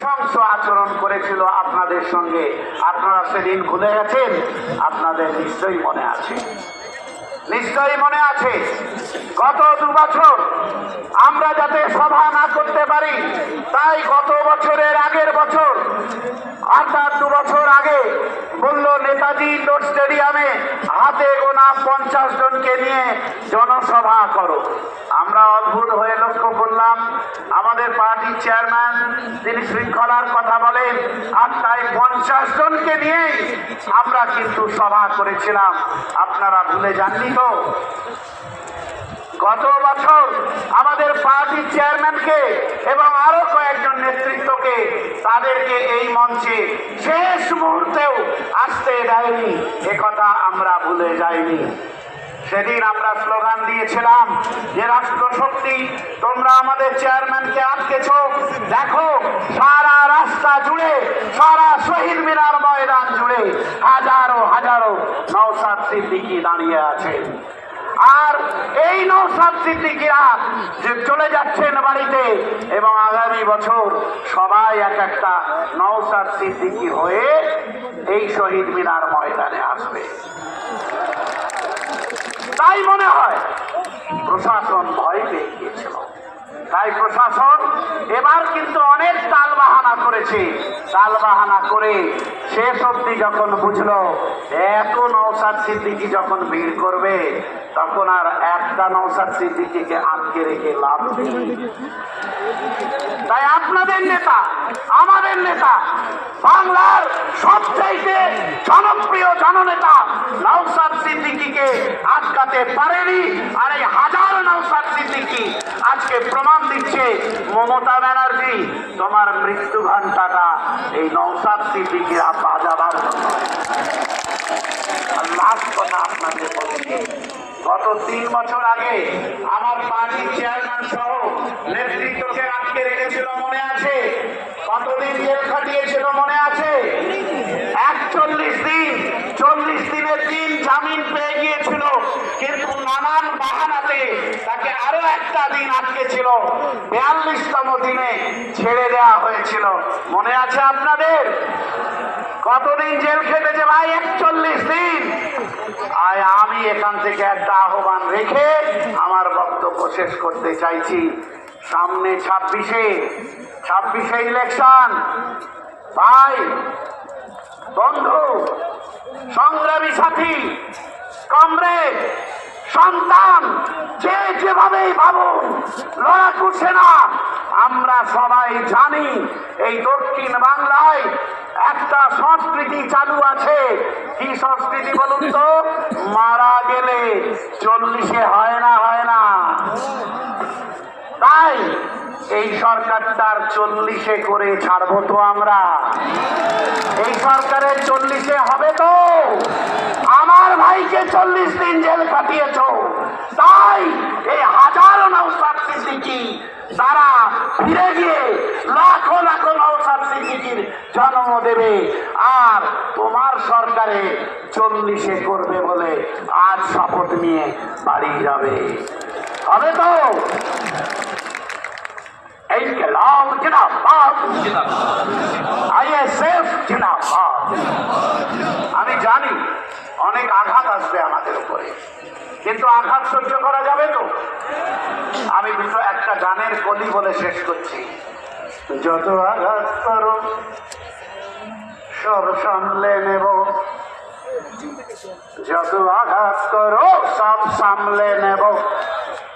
নৃশংস আচরণ করেছিল আপনাদের সঙ্গে। আপনারা সেদিন ভুলে গেছেন? আপনাদের নিশ্চয়ই মনে আছে। নিশ্চয়ই মনে আছে। গত দু বছর আমরা যাতে সভা না করতে পারি, তাই গত বছরের আগের বছর অর্থাৎ দু বছর আগে বলল নেতাজি ইন্ডোর স্টেডিয়ামে হাতে গোনা পঞ্চাশ জনকে নিয়ে জনসভা করো। আমরা অদ্ভুত হয়ে লক্ষ্য করলাম, আমাদের পার্টির চেয়ারম্যান তিনি শৃঙ্খলার কথা বলেন, আর তাই পঞ্চাশ জনকে নিয়ে আমরা কিন্তু সভা করেছিলাম। আপনারা ভুলে যাননি তো? গত বছর আমাদের পার্টির চেয়ারম্যানকে এবং আরও কয়েকজন নেতৃত্বকে তাদেরকে এই মঞ্চে শেষ মুহূর্তেও আসতে দেয়নি। একথা আমরা ভুলে যাইনি। সেদিন আমরা স্লোগান দিয়েছিলাম যে রাষ্ট্রশক্তি, তোমরা আমাদের চেয়ারম্যানকে আটকেছ। দেখো, সারা রাস্তা জুড়ে, সারা শহীদ মিনার ময়দান জুড়ে হাজারো হাজারো নৌসাদ সিদ্দিকি দাঁড়িয়ে আছে। আর এই নৌসাদ সিদ্দিকিরা যে চলে যাচ্ছেন বাড়িতে, এবং আগামী বছর সবাই এক একটা নৌসাদ সিদ্দিকি হয়ে এই শহীদ মিনার ময়দানে আসবে। তাই মনে হয় প্রশাসন ভয় পেয়ে গিয়েছিল। তাই প্রশাসন এবার কিন্তু অনেক তাল বাহানা করেছে। তাল বাহানা করে শেষ অব্দি যখন বুঝলো এত নৌসাদ সিদ্দিকি যখন ভিড় করবে, তখন আর একটা নৌসাদ সিদ্দিকিকে আটকে রেখে লাভ তাই আপনাদের নেতা আমাদের নেতা, বাংলার সবচাইতে জনপ্রিয় জননেতা নৌসাদ সিদ্দিকিকে আটকাতে পারেনি। আর এই হাজার নৌসাদ সিদ্দিকি আজকে প্রমাণ দিচ্ছে, মমতা ব্যানার্জি, তোমার মৃত্যু ঘন্টাটা এই নৌসাদ সিদ্দিকিরা বাজাবার আর কথা বলছি গত তিন বছর আগে আমার পার্টির চেয়ারম্যান সহ নেতৃত্বকে আটকে রেখেছিল মনে আছে? কতদিন জেল খাটিয়েছিল মনে আছে? একচল্লিশ দিন, চল্লিশ দিনের দিন জামিন পেয়ে গিয়েছিল, কিন্তু নানান বাহানাতে তাকে আরও একটা দিন আটকে ছিল। বিয়াল্লিশতম দিনে ছেড়ে দেওয়া হয়েছিল। মনে আছে আপনাদের? কতদিন জেল খেটেছে ভাই? একচল্লিশ দিন। আর আমি এখান থেকে একটা আহ্বান রেখে আমার বক্তব্য শেষ করতে চাইছি। সামনে ছাব্বিশে ছাব্বিশে ইলেকশন। ভাই, বন্ধু, সংগ্রামী সাথী, কমরেড, সন্তান, যে যেভাবেই ভাবুন লড়াকু সেনা আমরা সবাই জানি এই দক্ষিণ বাংলায় একটা সংস্কৃতি চালু আছে। কি সংস্কৃতি বলুন তো? মারা গেলে চল্লিশে হয় না হয় না। তাই এই সরকারটার চল্লিশে করে ছাড়বো তো আমরা। এই সরকারের চল্লিশে হবে তো। আমার ভাইকে চল্লিশ দিন জেল কাটিয়েছ তাই এই হাজারো নৌসাদ সিদ্দিকি তারা ফিরে গিয়ে লাখো লাখো নৌসাদ সিদ্দিকির জন্ম দেবে, আর তোমার সরকারে চল্লিশে করবে বলে আজ শপথ নিয়ে বাড়ি যাবে। হবে তো? আমি জানি অনেক আঘাত আসবে আমাদের উপরে, কিন্তু আঘাত সহ্য করা যাবে তো? আমি একটা গানের কলি বলে শেষ করছি। যত আঘাত করো সব সামলে নেব। যত আঘাত করো, সব সামলে নেব।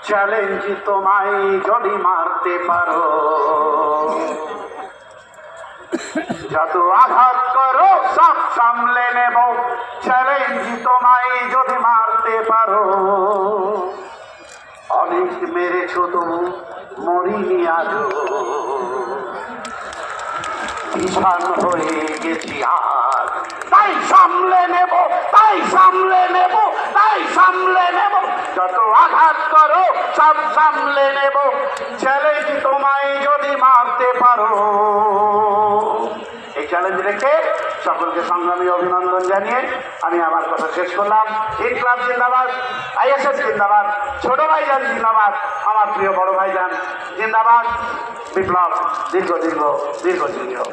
চ্যালেঞ্জ তোমায় যদি মারতে পারো। যত আঘাত করো, সব সামলে নেব। চ্যালেঞ্জ তোমায় যদি মারতে পারো। অনেক মেরেছ তবু, মরিনি আজও। ঈশান হয়ে গেছি আর। তাই সামলে নেব, তাই সামলে নেব, তাই সামলে নেব। যত আঘাত করো, সব সামলে নেব। চ্যালেঞ্জ তোমায় যদি মারতে পারো। এই চ্যালেঞ্জ রেখে সকলকে সংগ্রামী অভিনন্দন জানিয়ে আমি আমার কথা শেষ করলাম। ইনকলাব জিন্দাবাদ, আইএসএস জিন্দাবাদ, ছোট ভাইজান জিন্দাবাদ, আমার প্রিয় বড় ভাই যান জিন্দাবাদ। বিপ্লব, দীর্ঘ দীর্ঘ দীর্ঘ হোক